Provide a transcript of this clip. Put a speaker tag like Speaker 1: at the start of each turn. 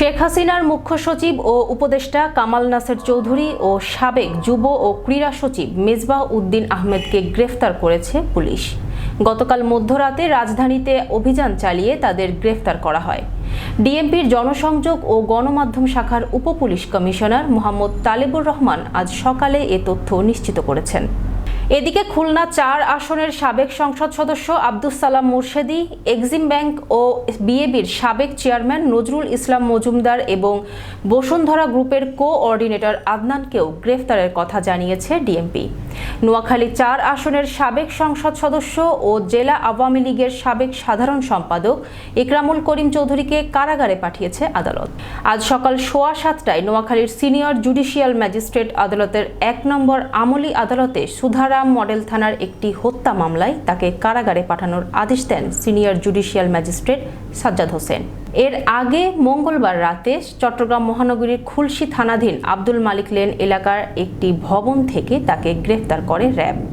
Speaker 1: শেখ হাসিনার মুখ্য সচিব ও উপদেষ্টা কামাল নাসের চৌধুরী ও সাবেক যুব ও ক্রীড়া সচিব মেজবাহ উদ্দিন আহমেদকে গ্রেফতার করেছে পুলিশ গতকাল মধ্যরাতে রাজধানীতে অভিযান চালিয়ে তাদের গ্রেফতার করা হয় ডিএমপির জনসংযোগ ও গণমাধ্যম শাখার উপপুলিশ কমিশনার মোহাম্মদ তালেবুর রহমান আজ সকালে এ তথ্য নিশ্চিত করেছেন এদিকে খুলনা চার আসনের সাবেক সংসদ সদস্য আব্দুস সালাম মুর্শেদি এক্সিম ব্যাংক ও বিএবির সাবেক চেয়ারম্যান নজরুল ইসলাম মজুমদার এবং বসুন্ধরা গ্রুপের কোঅর্ডিনেটর আদনানকেও গ্রেফতারের কথা জানিয়েছে ডিএমপি নোয়াখালী চার আসনের সাবেক সংসদ সদস্য ও জেলা আওয়ামী লীগের সাবেক সাধারণ সম্পাদক ইকরামুল করিম চৌধুরীকে কারাগারে পাঠিয়েছে আদালত আজ সকাল সোয়া সাতটায় নোয়াখালীর সিনিয়র জুডিশিয়াল ম্যাজিস্ট্রেট আদালতের এক নম্বর আমলি আদালতে সুধারা গ্রাম মডেল থানার একটি হত্যা মামলায় তাকে কারাগারে পাঠানোর আদেশ দেন senior judicial magistrate Sajjad Hossain এর আগে মঙ্গলবার রাতে চট্টগ্রাম মহানগরীর খুলশি থানাধীন আব্দুল মালিক লেন এলাকার একটি ভবন থেকে তাকে গ্রেফতার করে র্যাব